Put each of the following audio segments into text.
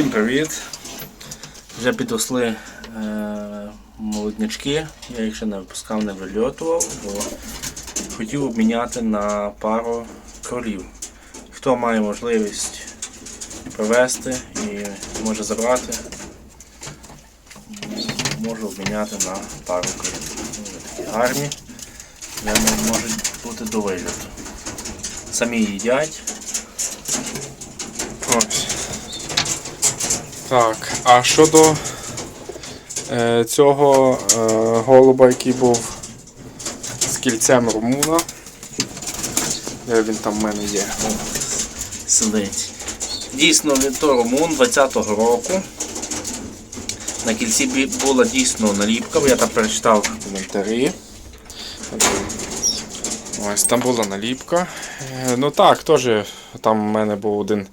привіт! Вже підросли е, молоднячки, я їх ще не випускав, не вильотував, бо хотів обміняти на пару кролів. Хто має можливість привезти і може забрати, можу обміняти на пару кролів. Такі гарні, вони можуть бути до вильоту. Самі їдять. Ось. Так, а щодо е, цього е, голуба, який був з кільцем румуна. Де він там в мене є? сидить. Дійсно, він то румун 20-го року. На кільці була дійсно наліпка, бо я там перечитав. Коментарі. Ось там була наліпка. Е, Ну так, теж там в мене був один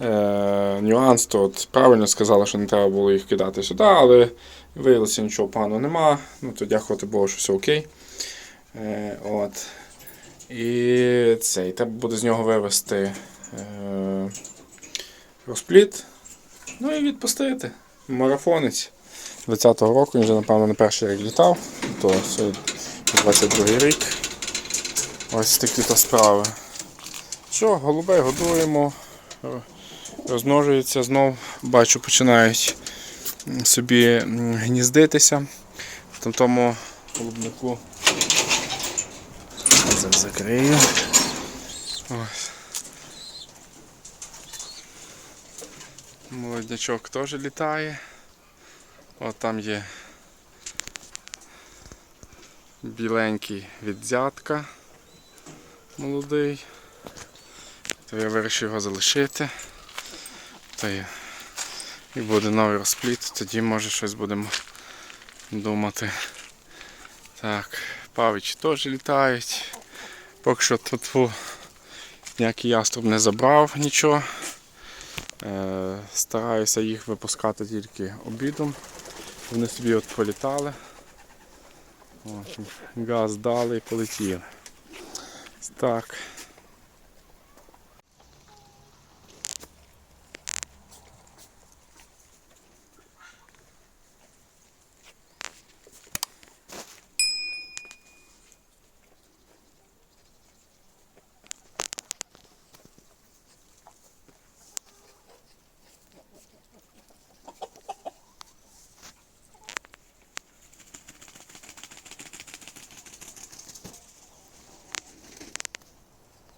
е, нюанс, то от правильно сказали, що не треба було їх кидати сюди, але виявилося нічого поганого нема. Ну то дякувати Богу, що все окей. Е, от. І цей, треба буде з нього вивести е, розпліт. Ну і відпустити. Марафонець 20-го року, він вже, напевно, не перший рік літав, то це 22 рік. Ось такі то справи. Що, голубей годуємо, розмножуються знов, бачу, починають собі гніздитися. В тому голубнику зараз закрию. Ось. Молоднячок теж літає. От там є біленький від дзятка молодий. То я вирішив його залишити. То є. І буде новий розпліт, тоді може щось будемо думати. Так, павичі теж літають. Поки що тут ніякий яструб не забрав нічого. Е, стараюся їх випускати тільки обідом. Вони собі от політали. От, газ дали і полетіли. Так.